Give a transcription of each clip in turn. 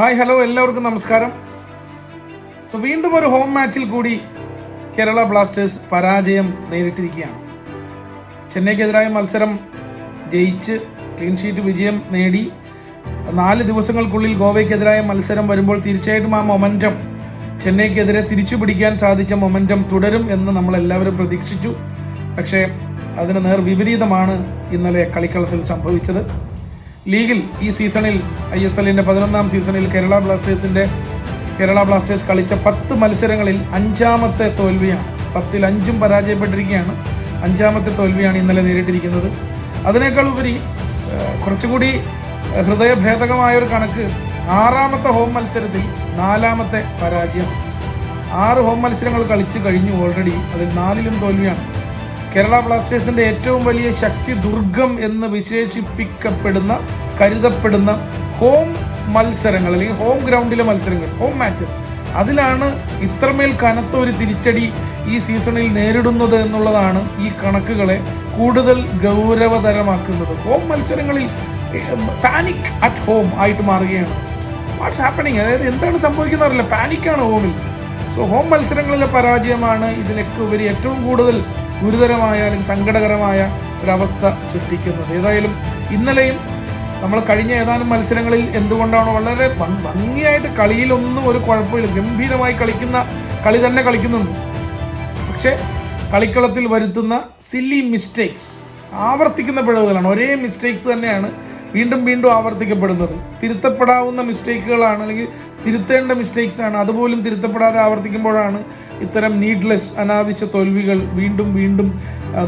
Hi hello എല്ലാവർക്കും നമസ്കാരം. So വീണ്ടും ഒരു ഹോം മാച്ചിൽ കൂടി കേരള ബ്ലാസ്റ്റേഴ്സ് പരാജയം നേരിട്ടിരിക്കുകയാണ്. ചെന്നൈക്കെതിരായ മത്സരം ജയിച്ച് ക്ലീൻ ഷീറ്റ് വിജയം നേടി. നാല് ദിവസങ്ങൾക്കുള്ളിൽ ഗോവയ്ക്കെതിരായ മത്സരം വരുമ്പോൾ തീർച്ചയായിട്ടും ആ മൊമെന്റം ചെന്നൈക്കെതിരെ തിരിച്ചു പിടിക്കാൻ സാധിച്ച മൊമെന്റം തുടരും എന്ന് നമ്മൾ എല്ലാവരും പ്രതീക്ഷിച്ചു. പക്ഷേ അതിന് നേർ വിപരീതമാണ് ഇന്നലെ കളിക്കളത്തിൽ സംഭവിച്ചത്. ലീഗിൽ ഈ സീസണിൽ ഐ എസ് എല്ലിന്റെ പതിനൊന്നാം സീസണിൽ കേരള ബ്ലാസ്റ്റേഴ്സിന്റെ കേരള ബ്ലാസ്റ്റേഴ്സ് കളിച്ച പത്ത് മത്സരങ്ങളിൽ അഞ്ചാമത്തെ തോൽവിയാണ്. പത്തിൽ അഞ്ചും പരാജയപ്പെട്ടിരിക്കുകയാണ്. അഞ്ചാമത്തെ തോൽവിയാണ് ഇന്നലെ നേരിട്ടിരിക്കുന്നത്. അതിനേക്കാൾ ഉപരി കുറച്ചുകൂടി ഹൃദയഭേദകമായ ഒരു കണക്ക് ആറാമത്തെ ഹോം മത്സരത്തിൽ നാലാമത്തെ പരാജയം. ആറ് ഹോം മത്സരങ്ങൾ കളിച്ചു കഴിഞ്ഞു ഓൾറെഡി അതിൽ നാലിലും തോൽവിയാണ്. കേരള ബ്ലാസ്റ്റേഴ്സിന്റെ ഏറ്റവും വലിയ ശക്തി ദുർഗം എന്ന് വിശേഷിപ്പിക്കപ്പെടുന്ന കരുതപ്പെടുന്ന ഹോം മത്സരങ്ങൾ അല്ലെങ്കിൽ ഹോം ഗ്രൗണ്ടിലെ മത്സരങ്ങൾ ഹോം മാച്ചസ് അതിലാണ് ഇത്രമേൽ കനത്ത ഒരു തിരിച്ചടി ഈ സീസണിൽ നേരിടുന്നത് എന്നുള്ളതാണ് ഈ കണക്കുകളെ കൂടുതൽ ഗൗരവതരമാക്കുന്നത്. ഹോം മത്സരങ്ങളിൽ പാനിക് അറ്റ് ഹോം ആയിട്ട് മാറുകയാണ്. വാട്ട്സ് ഹാപ്പനിങ് അതായത് എന്താണ് സംഭവിക്കുന്നത് അറിയില്ല. പാനിക്കാണ് ഹോമിൽ സോ ഹോം മത്സരങ്ങളിലെ പരാജയമാണ് ഇതിനൊക്കെ ഉപരി ഏറ്റവും കൂടുതൽ ഗുരുതരമായ അല്ലെങ്കിൽ സങ്കടകരമായ ഒരവസ്ഥ സൃഷ്ടിക്കുന്നത്. ഏതായാലും ഇന്നലെയും നമ്മൾ കഴിഞ്ഞ ഏതാനും മത്സരങ്ങളിൽ എന്തുകൊണ്ടാണോ വളരെ ഭംഗ- ഭംഗിയായിട്ട് കളിയിലൊന്നും ഒരു കുഴപ്പമില്ല. ഗംഭീരമായി കളിക്കുന്ന കളി തന്നെ കളിക്കുന്നുണ്ട്. പക്ഷേ കളിക്കളത്തിൽ വരുത്തുന്ന സില്ലി മിസ്റ്റേക്സ് ആവർത്തിക്കുന്ന പിഴവുകളാണ്. ഒരേ മിസ്റ്റേക്സ് തന്നെയാണ് വീണ്ടും വീണ്ടും ആവർത്തിക്കപ്പെടുന്നത്. തിരുത്തപ്പെടാവുന്ന മിസ്റ്റേക്കുകളാണ് അല്ലെങ്കിൽ തിരുത്തേണ്ട മിസ്റ്റേക്സ് ആണ് അതുപോലും തിരുത്തപ്പെടാതെ ആവർത്തിക്കുമ്പോഴാണ് ഇത്തരം നീഡ്ലെസ് അനാവശ്യ തോൽവികൾ വീണ്ടും വീണ്ടും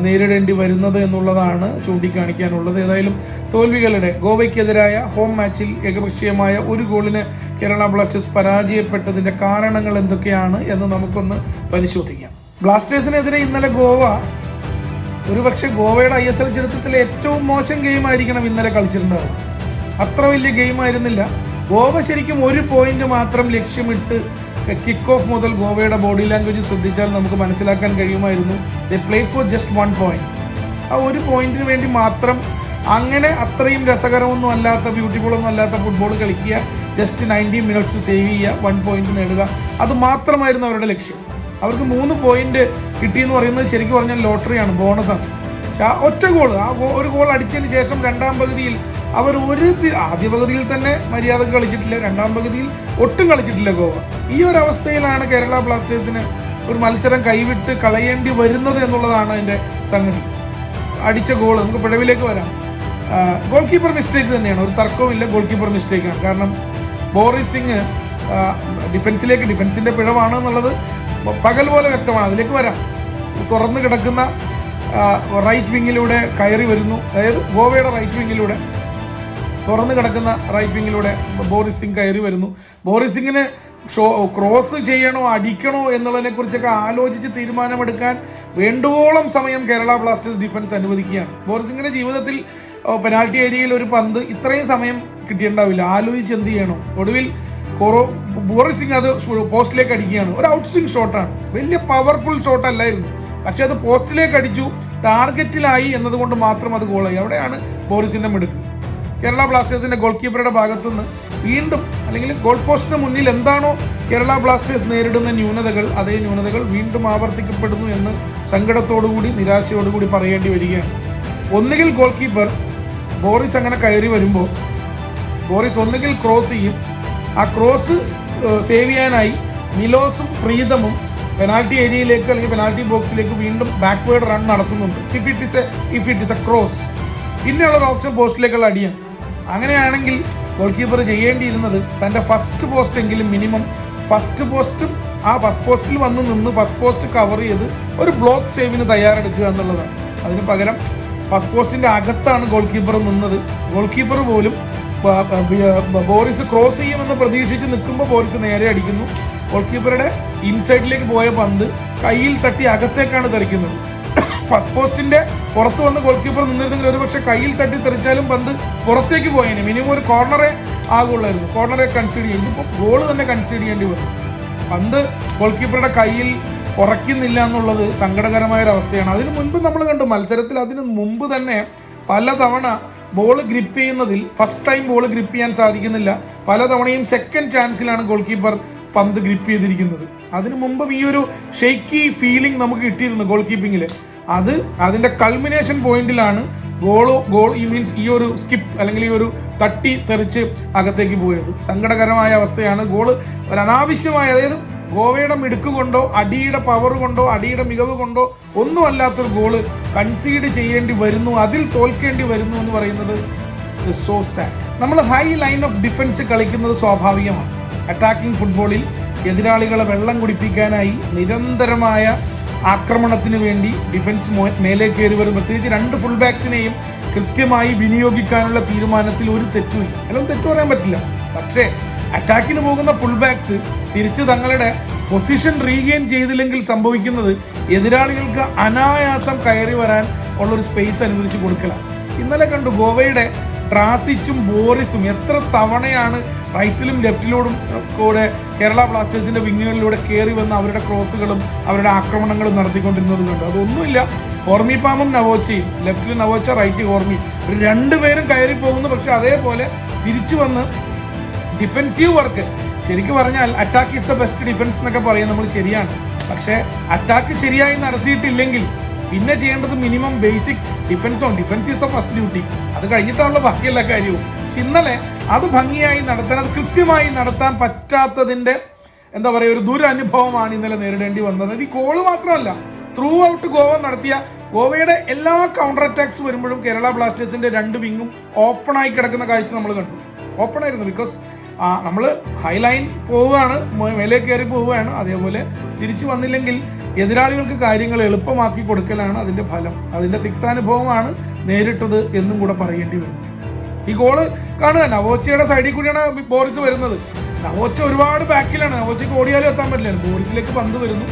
നേരിടേണ്ടി വരുന്നത് എന്നുള്ളതാണ് ചൂണ്ടിക്കാണിക്കാനുള്ളത്. ഏതായാലും തോൽവികളുടെ ഗോവയ്ക്കെതിരായ ഹോം മാച്ചിൽ ഏകപക്ഷീയമായ ഒരു ഗോളിന് കേരള ബ്ലാസ്റ്റേഴ്സ് പരാജയപ്പെട്ടതിന്റെ കാരണങ്ങൾ എന്തൊക്കെയാണ് എന്ന് നമുക്കൊന്ന് പരിശോധിക്കാം. ബ്ലാസ്റ്റേഴ്സിനെതിരെ ഇന്നലെ ഗോവ ഒരുപക്ഷെ ഗോവയുടെ ഐ എസ് എൽ ചരിത്രത്തിലെ ഏറ്റവും മോശം ഗെയിം ആയിരിക്കണം ഇന്നലെ കളിച്ചിട്ടുണ്ടാവുക. അത്ര വലിയ ഗെയിം ആയിരുന്നില്ല. ഗോവ ശരിക്കും ഒരു പോയിന്റ് മാത്രം ലക്ഷ്യമിട്ട് കിക്ക് ഓഫ് മുതൽ ഗോവയുടെ ബോഡി ലാംഗ്വേജ് ശ്രദ്ധിച്ചാൽ നമുക്ക് മനസ്സിലാക്കാൻ കഴിയുമായിരുന്നു. The play for just one point ആ ഒരു പോയിന്റിന് വേണ്ടി മാത്രം അങ്ങനെ അത്രയും രസകരമൊന്നും അല്ലാത്ത ബ്യൂട്ടിഫുള്ളൊന്നും അല്ലാത്ത ഫുട്ബോൾ കളിക്കുക. ജസ്റ്റ് നയന്റി മിനിറ്റ്സ് സേവ് ചെയ്യുക. വൺ പോയിന്റ് നേടുക. അത് മാത്രമായിരുന്നു അവരുടെ ലക്ഷ്യം. അവർക്ക് മൂന്ന് പോയിന്റ് കിട്ടിയെന്ന് പറയുന്നത് ശരിക്കും പറഞ്ഞാൽ ലോട്ടറിയാണ് ബോണസാണ് ആ ഒറ്റ ഗോൾ ആ ഒരു ഗോൾ അടിച്ചതിന് ശേഷം രണ്ടാം പകുതിയിൽ അവർ ഒരു ആദ്യ പകുതിയിൽ തന്നെ മര്യാദയ്ക്ക് കളിച്ചിട്ടില്ല രണ്ടാം പകുതിയിൽ ഒട്ടും കളിച്ചിട്ടില്ല ഗോവ. ഈ ഒരു അവസ്ഥയിലാണ് കേരള ബ്ലാസ്റ്റേഴ്സിന് ഒരു മത്സരം കൈവിട്ട് കളയേണ്ടി വരുന്നത് എന്നുള്ളതാണ് അതിന്റെ സംഗതി. അടിച്ച ഗോൾ നമുക്ക് പിഴവിലേക്ക് വരാം. ഗോൾ കീപ്പർ മിസ്റ്റേക്ക് തന്നെയാണ്. ഒരു തർക്കവുമില്ല ഗോൾ കീപ്പർ മിസ്റ്റേക്കാണ് കാരണം ബോറിസ് സിംഗ് ഡിഫൻസിലേക്ക് ഡിഫൻസിന്റെ പിഴവാണ് എന്നുള്ളത് പകൽ പോലെ വ്യക്തമാണ്. അതിലേക്ക് വരാം. തുറന്നു കിടക്കുന്ന റൈറ്റ് വിങ്ങിലൂടെ കയറി വരുന്നു. അതായത് ഗോവയുടെ റൈറ്റ് വിങ്ങിലൂടെ തുറന്നു കിടക്കുന്ന റൈറ്റ് വിങ്ങിലൂടെ ബോറിസ് സിംഗ് കയറി വരുന്നു. ബോറിസ് സിംഗിന് ഷോ ക്രോസ് ചെയ്യണോ അടിക്കണോ എന്നുള്ളതിനെ കുറിച്ചൊക്കെ ആലോചിച്ച് തീരുമാനമെടുക്കാൻ വേണ്ടുവോളം സമയം കേരള ബ്ലാസ്റ്റേഴ്സ് ഡിഫൻസ് അനുവദിക്കുകയാണ്. ബോറിസ് സിംഗിന്റെ ജീവിതത്തിൽ പെനാൽറ്റി ഏരിയയിൽ ഒരു പന്ത് ഇത്രയും സമയം കിട്ടിയിട്ടുണ്ടാവില്ല. ആലോചിച്ച് എന്ത് ചെയ്യണം? ഒടുവിൽ കൊറോ ബോറി സിംഗ് അത് പോസ്റ്റിലേക്ക് അടിക്കുകയാണ്. ഒരു ഔട്ട് സ്വിംഗ് ഷോട്ടാണ്. വലിയ പവർഫുൾ ഷോട്ട് അല്ലായിരുന്നു പക്ഷെ അത് പോസ്റ്റിലേക്ക് അടിച്ചു. ടാർഗറ്റിലായി എന്നതുകൊണ്ട് മാത്രം അത് ഗോളായി. അവിടെയാണ് ബോറിസിന്റെ മിടുക്ക്. കേരള ബ്ലാസ്റ്റേഴ്സിന്റെ ഗോൾ കീപ്പറുടെ ഭാഗത്തുനിന്ന് വീണ്ടും അല്ലെങ്കിൽ ഗോൾ പോസ്റ്റിന് മുന്നിൽ എന്താണോ കേരള ബ്ലാസ്റ്റേഴ്സ് നേരിടുന്ന ന്യൂനതകൾ അതേ ന്യൂനതകൾ വീണ്ടും ആവർത്തിക്കപ്പെടുന്നു എന്ന് സങ്കടത്തോടുകൂടി നിരാശയോടുകൂടി പറയേണ്ടി വരികയാണ്. ഒന്നുകിൽ ഗോൾ കീപ്പർ ബോറിസ് അങ്ങനെ കയറി വരുമ്പോൾ ബോറിസ് ഒന്നുകിൽ ക്രോസ് ചെയ്യും ആ ക്രോസ് സേവ് ചെയ്യാനായി മിലോസും പ്രീതമും പെനാൽറ്റി ഏരിയയിലേക്ക് അല്ലെങ്കിൽ പെനാൽറ്റി ബോക്സിലേക്ക് വീണ്ടും ബാക്ക്വേർഡ് റൺ നടത്തുന്നുണ്ട്. If it is a if it is a cross പിന്നെയുള്ള ഓപ്ഷൻ പോസ്റ്റിലേക്കുള്ള അടിയാണ്. അങ്ങനെയാണെങ്കിൽ ഗോൾ കീപ്പർ ചെയ്യേണ്ടിയിരുന്നത് തന്റെ ഫസ്റ്റ് പോസ്റ്റ് എങ്കിലും മിനിമം ഫസ്റ്റ് പോസ്റ്റും ആ ഫസ്റ്റ് പോസ്റ്റിൽ വന്ന് നിന്ന് ഫസ്റ്റ് പോസ്റ്റ് കവർ ചെയ്ത് ഒരു ബ്ലോക്ക് സേവിന് തയ്യാറെടുക്കുക എന്നുള്ളതാണ്. അതിന് പകരം ഫസ്റ്റ് പോസ്റ്റിന്റെ അകത്താണ് ഗോൾ കീപ്പർ നിന്നത്. ഗോൾ കീപ്പർ പോലും ബോറിസ് ക്രോസ് ചെയ്യുമെന്ന് പ്രതീക്ഷിച്ച് നിൽക്കുമ്പോൾ ബോറിസ് നേരെ അടിക്കുന്നു. ഗോൾ കീപ്പറുടെ ഇൻസൈഡിലേക്ക് പോയ പന്ത് കയ്യിൽ തട്ടി അകത്തേക്കാണ് തെറിക്കുന്നത്. ഫസ്റ്റ് പോസ്റ്റിന്റെ പുറത്ത് വന്ന് ഗോൾ കീപ്പർ നിന്നിരുന്നെങ്കിൽ ഒരു പക്ഷേ കയ്യിൽ തട്ടി തെറിച്ചാലും പന്ത് പുറത്തേക്ക് പോയേനെ. മിനിമം ഒരു കോർണറെ ആകുള്ളായിരുന്നു. കോർണറെ കൺസീഡ് ചെയ്യും ഇതിപ്പോൾ ഗോൾ തന്നെ കൺസീഡ് ചെയ്യേണ്ടി വന്നു. പന്ത് ഗോൾ കീപ്പറുടെ കയ്യിൽ കുറയ്ക്കുന്നില്ല എന്നുള്ളത് സങ്കടകരമായ ഒരു അവസ്ഥയാണ് അതിന് മുൻപ് നമ്മൾ കണ്ടു മത്സരത്തിൽ അതിന് മുമ്പ് തന്നെ പലതവണ ബോൾ ഗ്രിപ്പ് ചെയ്യുന്നതിൽ ഫസ്റ്റ് ടൈം ബോൾ ഗ്രിപ്പ് ചെയ്യാൻ സാധിക്കുന്നില്ല. പലതവണയും സെക്കൻഡ് ചാൻസിലാണ് ഗോൾ കീപ്പർ പന്ത് ഗ്രിപ്പ് ചെയ്തിരിക്കുന്നത്. അതിനു മുമ്പും ഈ ഒരു ഷെയ്ക്കി ഫീലിംഗ് നമുക്ക് കിട്ടിയിരുന്നു ഗോൾ കീപ്പിങ്ങിൽ അത് അതിന്റെ കൾമിനേഷൻ പോയിന്റിലാണ് ഗോളോ ഗോൾ ഈ മീൻസ് ഈ ഒരു സ്കിപ്പ് അല്ലെങ്കിൽ ഈ ഒരു തട്ടി തെറിച്ച് അകത്തേക്ക് പോയത്. സങ്കടകരമായ അവസ്ഥയാണ് ഗോൾ ഒരു അനാവശ്യമായ അതായത് ഗോവയുടെ മിടുക്ക് കൊണ്ടോ അടിയുടെ പവർ കൊണ്ടോ അടിയുടെ മികവ് കൊണ്ടോ ഒന്നുമല്ലാത്തൊരു ഗോൾ കൺസീഡ് ചെയ്യേണ്ടി വരുന്നു അതിൽ തോൽക്കേണ്ടി വരുന്നു എന്ന് പറയുന്നത് സോ നമ്മൾ ഹൈ ലൈൻ ഓഫ് ഡിഫൻസ് കളിക്കുന്നത് സ്വാഭാവികമാണ്. അറ്റാക്കിംഗ് ഫുട്ബോളിൽ എതിരാളികളെ വെള്ളം കുടിപ്പിക്കാനായി നിരന്തരമായ ആക്രമണത്തിന് വേണ്ടി ഡിഫൻസ് മേലെ കയറി വരും പ്രത്യേകിച്ച് രണ്ട് ഫുൾ ബാക്സിനെയും കൃത്യമായി വിനിയോഗിക്കാനുള്ള തീരുമാനത്തിൽ ഒരു തെറ്റുമില്ല. അല്ലെങ്കിൽ തെറ്റു പറയാൻ പറ്റില്ല. പക്ഷേ അറ്റാക്കിന് പോകുന്ന ഫുൾ ബാക്സ് തിരിച്ച് തങ്ങളുടെ പൊസിഷൻ റീഗെയിൻ ചെയ്തില്ലെങ്കിൽ സംഭവിക്കുന്നത് എതിരാളികൾക്ക് അനായാസം കയറി വരാൻ ഉള്ളൊരു സ്പേസ് അനുവദിച്ച് കൊടുക്കലാണ് ഇന്നലെ കണ്ടു ഗോവയുടെ ട്രാസിച്ചും ബോറിസും എത്ര തവണയാണ് റൈറ്റിലും ലെഫ്റ്റിലോടും കൂടെ കേരള ബ്ലാസ്റ്റേഴ്സിന്റെ വിങ്ങുകളിലൂടെ കയറി വന്ന് അവരുടെ ക്രോസുകളും അവരുടെ ആക്രമണങ്ങളും നടത്തിക്കൊണ്ടിരുന്നത് കണ്ടു. അതൊന്നുമില്ല. ഹോർമി പാമും നവോച്ചയും ലെഫ്റ്റിൽ നവോച്ച റൈറ്റ് ഹോർമി രണ്ടുപേരും കയറി പോകുന്നു പക്ഷെ അതേപോലെ തിരിച്ചു വന്ന് ഡിഫെൻസീവ് വർക്ക് ശരിക്കും പറഞ്ഞാൽ attack is the best defence എന്നൊക്കെ പറയും നമ്മൾ ശരിയാണ്. പക്ഷേ അറ്റാക്ക് ശരിയായി നടത്തിയിട്ടില്ലെങ്കിൽ പിന്നെ ചെയ്യേണ്ടത് minimum basic defence defence is the first duty അത് കഴിഞ്ഞിട്ടാണല്ലോ ബാക്കിയല്ല കാര്യവും. ഇന്നലെ അത് ഭംഗിയായി നടത്താൻ അത് കൃത്യമായി നടത്താൻ പറ്റാത്തതിന്റെ എന്താ പറയുക ഒരു ദുരനുഭവമാണ് ഇന്നലെ നേരിടേണ്ടി വന്നത്. ഈ കോൾ മാത്രമല്ല. ത്രൂ ഔട്ട് ഗോവ നടത്തിയ ഗോവയുടെ എല്ലാ കൗണ്ടർ അറ്റാക്സ് വരുമ്പോഴും കേരള ബ്ലാസ്റ്റേഴ്സിന്റെ രണ്ട് വിങ്ങും ഓപ്പൺ ആയി കിടക്കുന്ന കാഴ്ച നമ്മൾ കണ്ടു. ഓപ്പൺ ആയിരുന്നു ബിക്കോസ് നമ്മൾ ഹൈലൈൻ പോവുകയാണ് മേലെ കയറി പോവുകയാണ്. അതേപോലെ തിരിച്ചു വന്നില്ലെങ്കിൽ എതിരാളികൾക്ക് കാര്യങ്ങൾ എളുപ്പമാക്കി കൊടുക്കലാണ് അതിന്റെ ഫലം. അതിന്റെ തിക്താനുഭവമാണ് നേരിട്ടത് എന്നും കൂടെ പറയേണ്ടി വരും. ഈ ഗോൾ കാണുക നവോച്ചയുടെ സൈഡിൽ കൂടിയാണ് ബോറിസ് വരുന്നത്. നവോച്ച ഒരുപാട് ബാക്കിലാണ് നവോച്ചയ്ക്ക് ഓടിയാലും എത്താൻ പറ്റില്ല. ബോറിസിലേക്ക് പന്ത് വരുന്നു.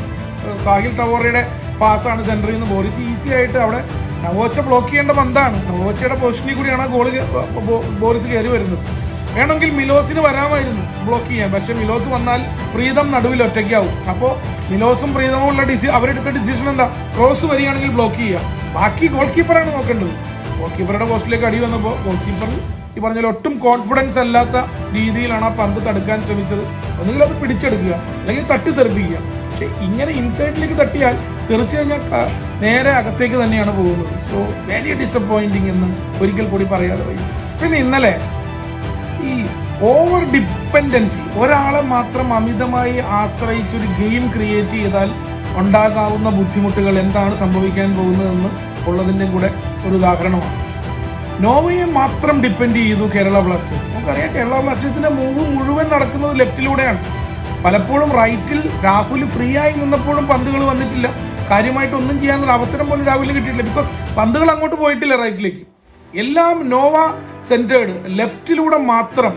സാഹിൽ ടവോറയുടെ പാസ്സാണ് സെന്ററിൽ നിന്ന്. ബോറിസ് ഈസി ആയിട്ട് അവിടെ നവോച്ച ബ്ലോക്ക് ചെയ്യേണ്ട പന്താണ്. നവോച്ചയുടെ പൊസിഷനിൽ കൂടിയാണ് ഗോൾ ബോറിസ് കയറി വരുന്നത്. വേണമെങ്കിൽ മിലോസിന് വരാമായിരുന്നു ബ്ലോക്ക് ചെയ്യാൻ. പക്ഷെ മിലോസ് വന്നാൽ പ്രീതം നടുവിൽ ഒറ്റയ്ക്കാവും. അപ്പോൾ മിലോസും പ്രീതമും ഉള്ള ഡിസി അവരെടുത്ത ഡിസിഷൻ എന്താ? ക്രോസ് വരികയാണെങ്കിൽ ബ്ലോക്ക് ചെയ്യുക. ബാക്കി ഗോൾ കീപ്പറാണ് നോക്കേണ്ടത്. ഗോൾ കീപ്പറുടെ പോസ്റ്റിലേക്ക് അടി വന്നപ്പോൾ ഗോൾ കീപ്പർ ഈ പറഞ്ഞ ഒട്ടും കോൺഫിഡൻസ് അല്ലാത്ത രീതിയിലാണ് ആ പന്ത് തടുക്കാൻ ശ്രമിച്ചത്. ഒന്നുകിൽ അത് പിടിച്ചെടുക്കുക അല്ലെങ്കിൽ തട്ടി തെറിപ്പിക്കുക പക്ഷെ ഇങ്ങനെ ഇൻസൈഡിലേക്ക് തട്ടിയാൽ തെറിച്ചു കഴിഞ്ഞാൽ നേരെ അകത്തേക്ക് തന്നെയാണ് പോകുന്നത്. സോ വെരി ഡിസപ്പോയിന്റിങ് എന്ന് ഒരിക്കൽ കൂടി പറയാതെ പിന്നെ ഇന്നലെ ഈ ഓവർ ഡിപ്പെൻഡൻസി ഒരാളെ മാത്രം അമിതമായി ആശ്രയിച്ചൊരു ഗെയിം ക്രിയേറ്റ് ചെയ്താൽ ഉണ്ടാകാവുന്ന ബുദ്ധിമുട്ടുകൾ എന്താണ് സംഭവിക്കാൻ പോകുന്നതെന്ന് ഉള്ളതിന്റെ കൂടെ ഒരു ഉദാഹരണമാണ്. നോവയെ മാത്രം ഡിപ്പെൻഡ് ചെയ്തു കേരള ബ്ലാസ്റ്റേഴ്സ് നമുക്കറിയാം കേരള ബ്ലാസ്റ്റേഴ്സിന്റെ മൂവ് മുഴുവൻ നടക്കുന്നത് ലെഫ്റ്റിലൂടെയാണ് പലപ്പോഴും റൈറ്റിൽ രാഹുൽ ഫ്രീ ആയി നിന്നപ്പോഴും പന്തുകൾ വന്നിട്ടില്ല. കാര്യമായിട്ടൊന്നും ചെയ്യാനുള്ള അവസരം പോലും രാഹുലിന് കിട്ടിയിട്ടില്ല. ബിക്കോസ് പന്തുകൾ അങ്ങോട്ട് പോയിട്ടില്ല റൈറ്റിലേക്ക് എല്ലാം നോവ സെന്റേഡ് ലെഫ്റ്റിലൂടെ മാത്രം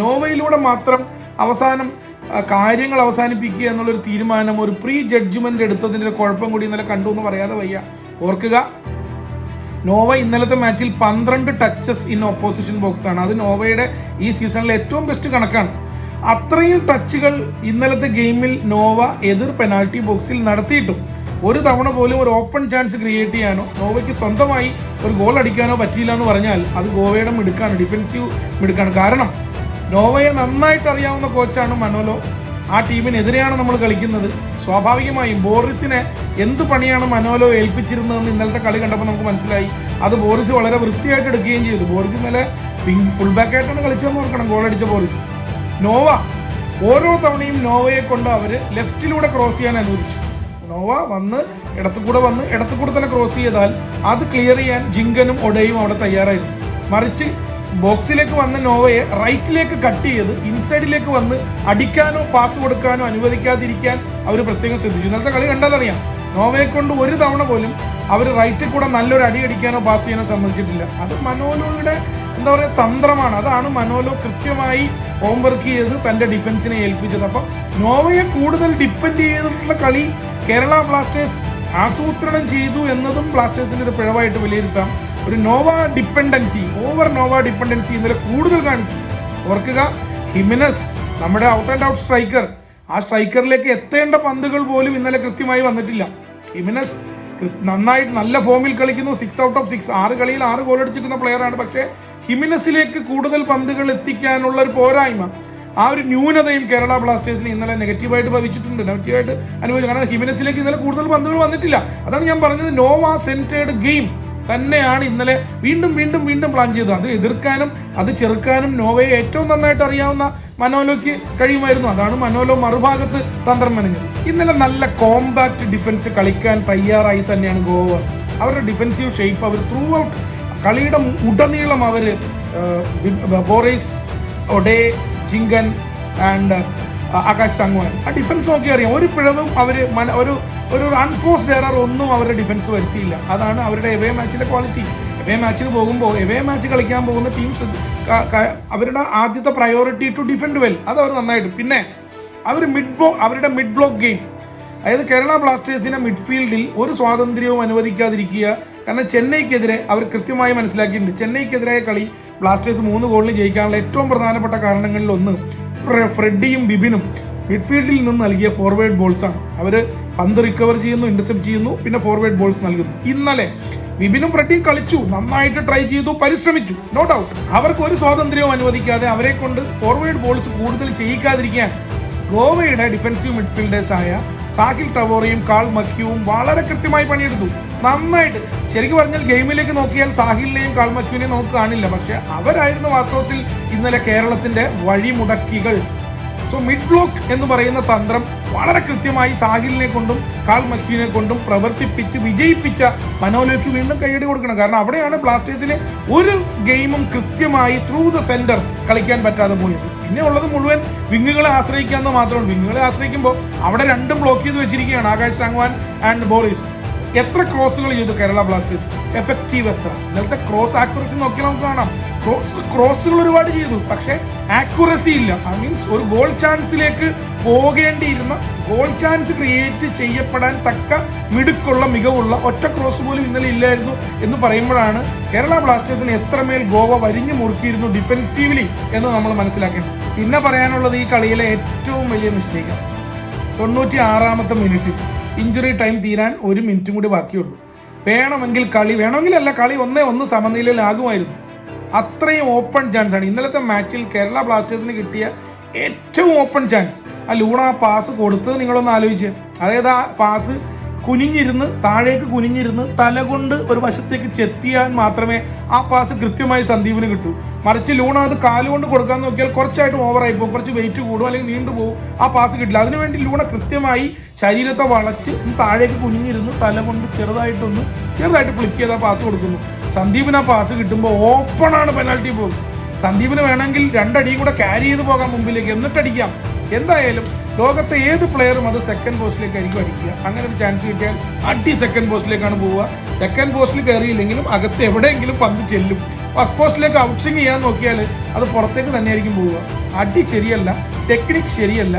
നോവയിലൂടെ മാത്രം അവസാനം കാര്യങ്ങൾ അവസാനിപ്പിക്കുക എന്നുള്ളൊരു തീരുമാനം ഒരു പ്രീ ജഡ്ജ്മെന്റ് എടുത്തതിന്റെ കുഴപ്പം കൂടി ഇന്നലെ കണ്ടു എന്ന് പറയാതെ വയ്യ. ഓർക്കുക നോവ ഇന്നലത്തെ മാച്ചിൽ പന്ത്രണ്ട് ടച്ചസ് ഇൻ ഓപ്പോസിഷൻ ബോക്സ് ആണ്. അത് നോവയുടെ ഈ സീസണിലെ ഏറ്റവും ബെസ്റ്റ് കണക്കാണ്. അത്രയും ടച്ചുകൾ ഇന്നലത്തെ ഗെയിമിൽ നോവ എതിർ പെനാൾട്ടി ബോക്സിൽ നടത്തിയിട്ടും. ഒരു തവണ പോലും ഒരു ഓപ്പൺ ചാൻസ് ക്രിയേറ്റ് ചെയ്യാനോ ഗോവയ്ക്ക് സ്വന്തമായി ഒരു ഗോൾ അടിക്കാനോ പറ്റിയില്ല എന്ന് പറഞ്ഞാൽ അത് ഗോവയുടെ മിടുക്കാണ് ഡിഫൻസീവ് മിടുക്കാണ്. കാരണം നോവയെ നന്നായിട്ട് അറിയാവുന്ന കോച്ചാണ് മനോലോ. ആ ടീമിനെതിരെയാണ് നമ്മൾ കളിക്കുന്നത്. സ്വാഭാവികമായും ബോറിസിനെ എന്ത് പണിയാണ് മനോലോ ഏൽപ്പിച്ചിരുന്നതെന്ന് ഇന്നലത്തെ കളി കണ്ടപ്പോൾ നമുക്ക് മനസ്സിലായി. അത് ബോറിസ് വളരെ വൃത്തിയായിട്ട് എടുക്കുകയും ചെയ്തു. ബോറിസ് ഇന്നലെ ഫുൾ ബാക്ക് ആയിട്ടാണ് കളിച്ചതെന്ന് ഓർക്കണം ഗോൾ അടിച്ച ബോറിസ്. നോവ ഓരോ തവണയും നോവയെ കൊണ്ട് അവർ ലെഫ്റ്റിലൂടെ ക്രോസ് ചെയ്യാൻ അനുവദിച്ചു. നോവ വന്ന് ഇടത്തുകൂടെ വന്ന് ഇടത്തുകൂടെ തന്നെ ക്രോസ് ചെയ്താൽ അത് ക്ലിയർ ചെയ്യാൻ ജിങ്കനും ഒടയും അവിടെ തയ്യാറായിരുന്നു. മറിച്ച് ബോക്സിലേക്ക് വന്ന നോവയെ റൈറ്റിലേക്ക് കട്ട് ചെയ്ത് ഇൻസൈഡിലേക്ക് വന്ന് അടിക്കാനോ പാസ് കൊടുക്കാനോ അനുവദിക്കാതിരിക്കാൻ അവർ പ്രത്യേകം ശ്രദ്ധിച്ചു. ഇന്നത്തെ കളി കണ്ടാൽ അറിയാം. നോവയെ കൊണ്ട് ഒരു തവണ പോലും അവർ റൈറ്റിൽ കൂടെ നല്ലൊരു അടി അടിക്കാനോ പാസ് ചെയ്യാനോ സമ്മതിച്ചിട്ടില്ല. അത് മനോലോയുടെ എന്താ പറയുക തന്ത്രമാണ്. അതാണ് മനോലോ കൃത്യമായി ഹോംവർക്ക് ചെയ്ത് തന്റെ ഡിഫൻസിനെ ഏൽപ്പിച്ചത്. അപ്പം നോവയെ കൂടുതൽ ഡിപ്പെൻഡ് ചെയ്തിട്ടുള്ള കളി കേരള ബ്ലാസ്റ്റേഴ്സ് ആസൂത്രണം ചെയ്തു എന്നതും ബ്ലാസ്റ്റേഴ്സിന്റെ ഒരു പിഴവായിട്ട് വിലയിരുത്താം. ഒരു Noah dependency over Noah dependency ഇന്നലെ കൂടുതൽ കാണിച്ചു. ഓർക്കുക ഹിമിനസ് നമ്മുടെ ഔട്ട് ആൻഡ് ഔട്ട് സ്ട്രൈക്കർ ആ സ്ട്രൈക്കറിലേക്ക് എത്തേണ്ട പന്തുകൾ പോലും ഇന്നലെ കൃത്യമായി വന്നിട്ടില്ല. ഹിമിനസ് നന്നായിട്ട് നല്ല ഫോമിൽ കളിക്കുന്നു. സിക്സ് ഔട്ട് ഓഫ് സിക്സ് ആറ് കളിയിൽ ആറ് ഗോൾ അടിച്ചിരിക്കുന്ന പ്ലെയറാണ് പക്ഷേ ഹിമിനസിലേക്ക് കൂടുതൽ പന്തുകൾ എത്തിക്കാനുള്ള ഒരു പോരായ്മ. ആ ഒരു ന്യൂനതയും കേരള ബ്ലാസ്റ്റേഴ്സിന് ഇന്നലെ നെഗറ്റീവായിട്ട് ഭവിച്ചിട്ടുണ്ട് നെഗറ്റീവായിട്ട് അനുഭവിച്ചു. കാരണം ഹിമിനസിലേക്ക് ഇന്നലെ കൂടുതൽ പന്തുകൾ വന്നിട്ടില്ല. അതാണ് ഞാൻ പറഞ്ഞത്. നോവ സെന്റേഡ് ഗെയിം തന്നെയാണ് ഇന്നലെ വീണ്ടും വീണ്ടും വീണ്ടും പ്ലാൻ ചെയ്തത്. അത് എതിർക്കാനും അത് ചെറുക്കാനും നോവയെ ഏറ്റവും നന്നായിട്ട് അറിയാവുന്ന മനോലോയ്ക്ക് കഴിയുമായിരുന്നു. അതാണ് മനോലോ മറുഭാഗത്ത് തന്ത്രം മെനഞ്ഞത്. ഇന്നലെ നല്ല കോമ്പാക്ട് ഡിഫൻസ് കളിക്കാൻ തയ്യാറായി തന്നെയാണ് ഗോവ. അവരുടെ ഡിഫൻസീവ് ഷേപ്പ് അവർ ത്രൂ ഔട്ട് കളിയുടെ ഉടനീളം അവർ ബോറേസ് ഒഡേ ജിങ്കൻ ആൻഡ് ആകാശ് സംഗ്വാൻ. ആ ഡിഫൻസ് നോക്കി അറിയാം. ഒരു പിഴവും അവർ ഒരു ഒരു അൺഫോഴ്സ്ഡ് എറർ ഒന്നും അവരുടെ ഡിഫൻസ് വരുത്തിയില്ല. അതാണ് അവരുടെ എവേ മാച്ചിലെ ക്വാളിറ്റി എവേ മാച്ചിന് പോകുമ്പോൾ എവേ മാച്ച് കളിക്കാൻ പോകുന്ന ടീംസ് അവരുടെ ആദ്യത്തെ പ്രയോറിറ്റി ടു ഡിഫെൻഡ് വെൽ അത് അവർ നന്നായിട്ട്. പിന്നെ അവർ മിഡ് ബ്ലോ അവരുടെ മിഡ് ബ്ലോക്ക് ഗെയിം അതായത് കേരള ബ്ലാസ്റ്റേഴ്സിനെ മിഡ്ഫീൽഡിൽ ഒരു സ്വാതന്ത്ര്യവും അനുവദിക്കാതിരിക്കുക. കാരണം ചെന്നൈക്കെതിരെ അവർ കൃത്യമായി മനസ്സിലാക്കിയിട്ടുണ്ട്. ചെന്നൈക്കെതിരായ കളി ബ്ലാസ്റ്റേഴ്സ് മൂന്ന് ഗോളിന് ജയിക്കാനുള്ള ഏറ്റവും പ്രധാനപ്പെട്ട കാരണങ്ങളിൽ ഒന്ന് ഫ്രെ- ഫ്രെഡിയും ബിബിനും. മിഡ്ഫീൽഡിൽ നിന്ന് നൽകിയ ഫോർവേഡ് ബോൾസ് ആണ്. അവർ പന്ത് റിക്കവർ ചെയ്യുന്നു ഇന്റർസെപ്റ്റ് ചെയ്യുന്നു പിന്നെ ഫോർവേഡ് ബോൾസ് നൽകുന്നു. ഇന്നലെ ബിബിനും ഫ്രെഡിയും കളിച്ചു നന്നായിട്ട് ട്രൈ ചെയ്തു പരിശ്രമിച്ചു. നോ ഡൗട്ട് അവർക്ക് ഒരു സ്വാതന്ത്ര്യവും അനുവദിക്കാതെ അവരെ കൊണ്ട് ഫോർവേഡ് ബോൾസ് കൂടുതൽ ചെയ്യിക്കാതിരിക്കാൻ ഗോവയുടെ ഡിഫൻസീവ് മിഡ്ഫീൽഡേഴ്സായ സാഹിൽ ടവോറയും കാൾ മക്യുവും വളരെ കൃത്യമായി പണിയെടുത്തു. നന്നായിട്ട്. ശരിക്കും പറഞ്ഞാൽ ഗെയിമിലേക്ക് നോക്കിയാൽ സാഹിലിനെയും കാൾ മക്യുവിനെയും നമുക്ക് കാണില്ല. പക്ഷെ അവരായിരുന്നു വാസ്തവത്തിൽ ഇന്നലെ കേരളത്തിന്റെ വഴിമുടക്കികൾ. സോ മിഡ് ബ്ലോക്ക് എന്ന് പറയുന്ന തന്ത്രം വളരെ കൃത്യമായി സാഹിലിനെ കൊണ്ടും കാൾ മക്യുവിനെ കൊണ്ടും പ്രവർത്തിപ്പിച്ച് വിജയിപ്പിച്ച മനോലേക്ക് വീണ്ടും കൈയടി കൊടുക്കണം. കാരണം അവിടെയാണ് ബ്ലാസ്റ്റേഴ്സിന് ഒരു ഗെയിമും കൃത്യമായി ത്രൂ ദ സെന്റർ കളിക്കാൻ പറ്റാതെ പോയത്. പിന്നെ ഉള്ളത് മുഴുവൻ വിങ്ങുകളെ ആശ്രയിക്കാമെന്ന് മാത്രമാണ് വിങ്ങുകളെ ആശ്രയിക്കുമ്പോൾ അവിടെ രണ്ടും ബ്ലോക്ക് ചെയ്ത് വെച്ചിരിക്കുകയാണ് ആകാശ് സാങ്വാൻ ആൻഡ് ബോറീസ്. എത്ര ക്രോസുകൾ ചെയ്തു കേരള ബ്ലാസ്റ്റേഴ്സ്? എഫക്റ്റീവ് എത്ര? ഇന്നലത്തെ ക്രോസ് ആക്യുറസി നോക്കി നമുക്ക് കാണാം. ക്രോസുകൾ ഒരുപാട് ചെയ്തു. പക്ഷേ ആക്യുറസി ഇല്ല. ഐ മീൻസ് ഒരു ഗോൾ ചാൻസിലേക്ക് പോകേണ്ടിയിരുന്ന ഗോൾ ചാൻസ് ക്രിയേറ്റ് ചെയ്യപ്പെടാൻ തക്ക മിടുക്കുള്ള മികവുള്ള ഒറ്റ ക്രോസ് പോലും ഇന്നലെ ഇല്ലായിരുന്നു എന്ന് പറയുമ്പോഴാണ് കേരള ബ്ലാസ്റ്റേഴ്സിന് എത്രമേൽ ഗോവ വരിഞ്ഞു മുറുക്കിയിരുന്നു ഡിഫെൻസീവ്ലി എന്ന് നമ്മൾ മനസ്സിലാക്കേണ്ടത്. പിന്നെ പറയാനുള്ളത് ഈ കളിയിലെ ഏറ്റവും വലിയ മിസ്റ്റേക്കാണ് തൊണ്ണൂറ്റി ആറാമത്തെ മിനിറ്റ് ഇഞ്ചുറി ടൈം തീരാൻ ഒരു മിനിറ്റും കൂടി ബാക്കിയുള്ളൂ. വേണമെങ്കിൽ കളി വേണമെങ്കിൽ അല്ല കളി ഒന്നേ ഒന്ന് സമനിലയിലാകുമായിരുന്നു. അത്രയും ഓപ്പൺ ചാൻസ് ആണ്. ഇന്നലത്തെ മാച്ചിൽ കേരള ബ്ലാസ്റ്റേഴ്സിന് കിട്ടിയ ഏറ്റവും ഓപ്പൺ ചാൻസ് ആ ലൂണ ആ പാസ് കൊടുത്തത് നിങ്ങളൊന്ന് ആലോചിച്ച്. അതായത് ആ പാസ് കുനിഞ്ഞിരുന്ന് താഴേക്ക് കുനിഞ്ഞിരുന്ന് തലകൊണ്ട് ഒരു വശത്തേക്ക് ചെത്തിയാൽ മാത്രമേ ആ പാസ് കൃത്യമായി സന്ദീപിന് കിട്ടൂ. മറിച്ച് ലൂണ അത് കാലുകൊണ്ട് കൊടുക്കാൻ നോക്കിയാൽ കുറച്ചായിട്ട് ഓവറായി പോകും. കുറച്ച് വെയിറ്റ് കൂടും അല്ലെങ്കിൽ നീണ്ടു പോകും. ആ പാസ് കിട്ടില്ല. അതിനുവേണ്ടി ലൂണ കൃത്യമായി ശരീരത്തെ വളച്ച് താഴേക്ക് കുനിഞ്ഞിരുന്ന് തലകൊണ്ട് ചെറുതായിട്ടൊന്ന് ചെറുതായിട്ട് ഫ്ലിക്ക് ചെയ്ത് ആ പാസ് കൊടുക്കുന്നു. സന്ദീപിന് ആ പാസ് കിട്ടുമ്പോൾ ഓപ്പണാണ് പെനാൽറ്റി ബോക്സ് സന്ദീപിന് വേണമെങ്കിൽ രണ്ടടിയും കൂടെ ക്യാരി ചെയ്ത് പോകാം മുമ്പിലേക്ക്. എന്നിട്ടടിക്കാം. എന്തായാലും ലോകത്തെ ഏത് പ്ലെയറും അത് സെക്കൻഡ് പോസ്റ്റിലേക്ക് ആയിരിക്കും അടിക്കുക. അങ്ങനെ ഒരു ചാൻസ് കിട്ടിയാൽ അടി സെക്കൻഡ് പോസ്റ്റിലേക്കാണ് പോവുക. സെക്കൻഡ് പോസ്റ്റിൽ കയറിയില്ലെങ്കിലും അകത്ത് എവിടെയെങ്കിലും പന്ത് ചെല്ലും. ഫസ്റ്റ് പോസ്റ്റിലേക്ക് ഔട്ട്സിങ് ചെയ്യാൻ നോക്കിയാൽ അത് പുറത്തേക്ക് തന്നെയായിരിക്കും പോവുക. അടി ശരിയല്ല. ടെക്നിക് ശരിയല്ല.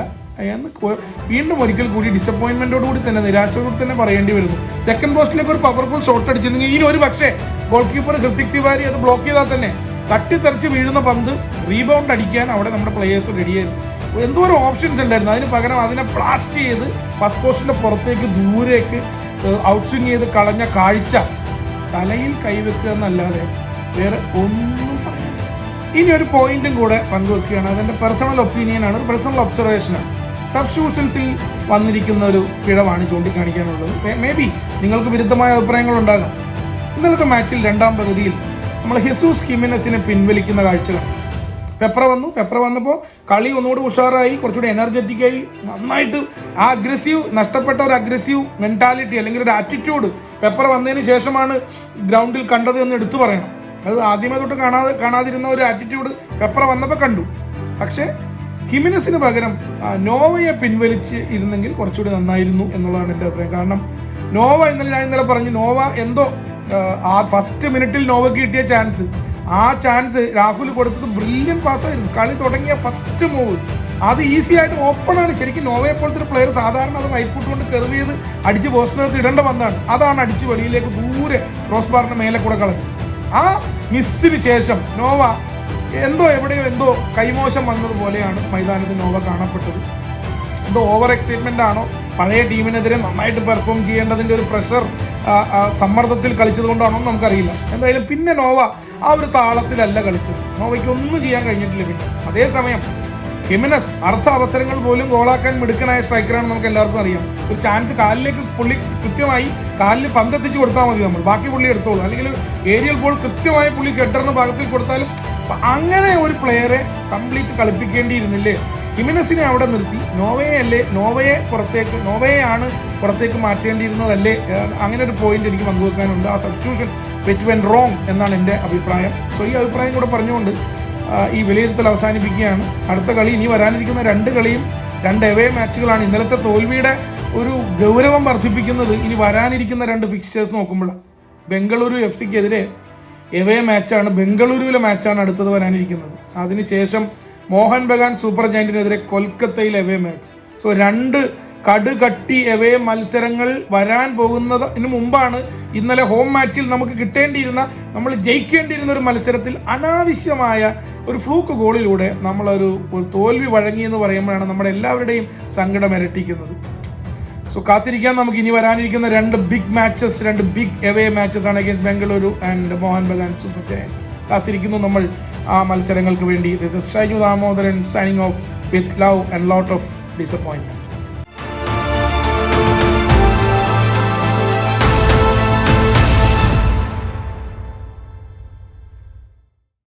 കൊ- വീണ്ടും ഒരിക്കൽ കൂടി ഡിസപ്പോയിൻമെന്റോട് കൂടി തന്നെ നിരാശയോട് തന്നെ പറയേണ്ടി വരുന്നു. സെക്കൻഡ് പോസ്റ്റിലേക്ക് ഒരു പവർഫുൾ ഷോട്ട് അടിച്ചിരുന്നെങ്കിൽ ഇനി ഒരു പക്ഷേ ഗോൾ കീപ്പർ ഹൃത്തിക് തിവാരി അത് ബ്ലോക്ക് ചെയ്താൽ തന്നെ തട്ടിത്തെറിച്ച് വീഴുന്ന പന്ത് റീബൗണ്ട് അടിക്കാൻ അവിടെ നമ്മുടെ പ്ലേയേഴ്സ് റെഡിയായിരുന്നു എന്തോ ഒരു ഓപ്ഷൻസ് ഉണ്ടായിരുന്നു. അതിന് പകരം അതിനെ ബ്ലാസ്റ്റ് ചെയ്ത് ഫസ്റ്റ് പോസ്റ്റിന്റെ പുറത്തേക്ക് ദൂരേക്ക് ഔട്ട് സ്വിങ് ചെയ്ത് കളഞ്ഞ കാഴ്ച തലയിൽ കൈവെക്കുക എന്നല്ലാതെ വേറെ ഒന്നും പറയാനില്ല. ഇനി ഒരു പോയിന്റും കൂടെ പങ്കുവെക്കുകയാണ്. അതെന്റെ പേഴ്സണൽ ഒപ്പീനിയനാണ് പേഴ്സണൽ ഒബ്സർവേഷനാണ് സബ്സ്റ്റിറ്റ്യൂഷൻസിൽ വന്നിരിക്കുന്ന ഒരു പിഴവാണ് ചൂണ്ടിക്കാണിക്കാനുള്ളത്. മേ ബി നിങ്ങൾക്ക് വിരുദ്ധമായ അഭിപ്രായങ്ങൾ ഉണ്ടാകാം. ഇന്നലത്തെ മാച്ചിൽ രണ്ടാം പകുതിയിൽ നമ്മൾ ഹെസൂസ് ഹിമിനസിനെ പിൻവലിക്കുന്ന കാഴ്ചകൾ. പെപ്ര വന്നു. പെപ്ര വന്നപ്പോൾ കളി ഒന്നുകൂടി ഉഷാറായി. കുറച്ചുകൂടി എനർജറ്റിക് ആയി. നന്നായിട്ട് ആ അഗ്രസീവ് നഷ്ടപ്പെട്ട ഒരു അഗ്രസീവ് മെന്റാലിറ്റി അല്ലെങ്കിൽ ഒരു ആറ്റിറ്റ്യൂഡ് പെപ്ര വന്നതിന് ശേഷമാണ് ഗ്രൗണ്ടിൽ കണ്ടത് എന്ന് എടുത്തു പറയണം. അത് ആദ്യമേ തൊട്ട് കാണാതെ കാണാതിരുന്ന ഒരു ആറ്റിറ്റ്യൂഡ് പെപ്ര വന്നപ്പോൾ കണ്ടു. പക്ഷേ ഹിമിനസിന് പകരം നോവയെ പിൻവലിച്ച് ഇരുന്നെങ്കിൽ കുറച്ചുകൂടി നന്നായിരുന്നു എന്നുള്ളതാണ് എന്റെ അഭിപ്രായം. കാരണം നോവ ഇന്നലെ ഞാൻ ഇന്നലെ പറഞ്ഞു നോവ എന്തോ ആ, ഫസ്റ്റ് മിനിറ്റിൽ നോവയ്ക്ക് കിട്ടിയ ചാൻസ് ആ ചാൻസ് രാഹുൽ കൊടുത്തത് ബ്രില്യൻ പാസ്സായിരുന്നു കളി തുടങ്ങിയ ഫസ്റ്റ് മൂവ് അത് ഈസി ആയിട്ട് ഓപ്പൺ ആണ്. ശരിക്കും നോവയെ പോലത്തെ ഒരു പ്ലെയർ സാധാരണ അത് റൈറ്റ് കൊണ്ട് കയറിയത് അടിച്ച് പോസ്റ്റിനകത്ത് ഇടേണ്ട വന്നാണ് അതാണ് അടിച്ച് വെളിയിലേക്ക് ദൂരെ ക്രോസ് ബാറിന്റെ മേലെ കൂടെ കളഞ്ഞത്. ആ മിസ്സിന് ശേഷം നോവ എന്തോ എവിടെയോ എന്തോ കൈമോശം വന്നതുപോലെയാണ് മൈതാനത്ത് നോവ കാണപ്പെട്ടത്. എന്തോ ഓവർ എക്സൈറ്റ്മെന്റ് ആണോ? പഴയ ടീമിനെതിരെ നന്നായിട്ട് പെർഫോം ചെയ്യേണ്ടതിന്റെ ഒരു പ്രഷർ സമ്മർദ്ദത്തിൽ കളിച്ചത് കൊണ്ടാണോ എന്ന് നമുക്കറിയില്ല. എന്തായാലും പിന്നെ നോവ ആ ഒരു താളത്തിലല്ല കളിച്ചത്. നോവയ്ക്ക് ഒന്നും ചെയ്യാൻ കഴിഞ്ഞിട്ടില്ല പിന്നെ. അതേസമയം ഹിമിനസ് അർദ്ധ അവസരങ്ങൾ പോലും ഗോളാക്കാൻ മിടുക്കനായ സ്ട്രൈക്കറാണ് നമുക്ക് എല്ലാവർക്കും അറിയാം. ഒരു ചാൻസ് കാലിലേക്ക് പുള്ളി കൃത്യമായി കാലിൽ പന്തെത്തിച്ച് കൊടുത്താൽ മതി നമ്മൾ. ബാക്കി പുള്ളി എടുത്തോളൂ. അല്ലെങ്കിൽ ഏരിയൽ ബോൾ കൃത്യമായി പുള്ളി കെട്ടറിന് ഭാഗത്തിൽ കൊടുത്താലും അപ്പൊ അങ്ങനെ ഒരു പ്ലെയറെ കംപ്ലീറ്റ് കളിപ്പിക്കേണ്ടിയിരുന്നില്ലേ? ഹിമിനസിനെ അവിടെ നിർത്തി. നോവയെ അല്ലേ? നോവയെ പുറത്തേക്ക് നോവയെയാണ് പുറത്തേക്ക് മാറ്റേണ്ടിയിരുന്നതല്ലേ? അങ്ങനെ ഒരു പോയിന്റ് എനിക്ക് പങ്കുവെക്കാനുണ്ട്. ആ സബ്സ്റ്റിറ്റ്യൂഷൻ വെറ്റ് വെൻ റോങ് എന്നാണ് എന്റെ അഭിപ്രായം. സോ ഈ അഭിപ്രായം കൂടെ പറഞ്ഞുകൊണ്ട് ഈ വിലയിരുത്തൽ അവസാനിപ്പിക്കുകയാണ്. അടുത്ത കളി ഇനി വരാനിരിക്കുന്ന രണ്ട് കളിയും രണ്ട് എവേ മാച്ചുകളാണ് ഇന്നലത്തെ തോൽവിയുടെ ഒരു ഗൗരവം വർദ്ധിപ്പിക്കുന്നത് ഇനി വരാനിരിക്കുന്ന രണ്ട് ഫിക്സ്ചേഴ്സ് നോക്കുമ്പോൾ ബംഗളൂരു എഫ് സിക്കെതിരെ എവേ മാച്ചാണ് ബംഗളൂരുവിലെ മാച്ചാണ് അടുത്തത് വരാനിരിക്കുന്നത്. അതിനുശേഷം മോഹൻ ബഗാൻ സൂപ്പർ ജയന്റിനെതിരെ കൊൽക്കത്തയിൽ എവേ മാച്ച്. സോ രണ്ട് കടുകട്ടി എവേ മത്സരങ്ങൾ വരാൻ പോകുന്നതിന് മുമ്പാണ് ഇന്നലെ ഹോം മാച്ചിൽ നമുക്ക് കിട്ടേണ്ടിയിരുന്ന നമ്മൾ ജയിക്കേണ്ടിയിരുന്ന ഒരു മത്സരത്തിൽ അനാവശ്യമായ ഒരു ഫ്ലൂക്ക് ഗോളിലൂടെ നമ്മളൊരു തോൽവി വഴങ്ങി എന്ന് പറയുമ്പോഴാണ് നമ്മുടെ എല്ലാവരുടെയും സങ്കടം ഇരട്ടിക്കുന്നത്. സോ കാത്തിരിക്കാൻ നമുക്ക് ഇനി വരാനിരിക്കുന്ന രണ്ട് ബിഗ് മാച്ചസ് രണ്ട് ബിഗ് എവേ മാച്ചസ് ആണ് against Bengaluru and Mohun Bagan super giant കാത്തിരിക്കുന്നു നമ്മൾ ആ മത്സരങ്ങൾക്ക് വേണ്ടി. This is Shaiju Damodaran signing off with love and lot of disappointment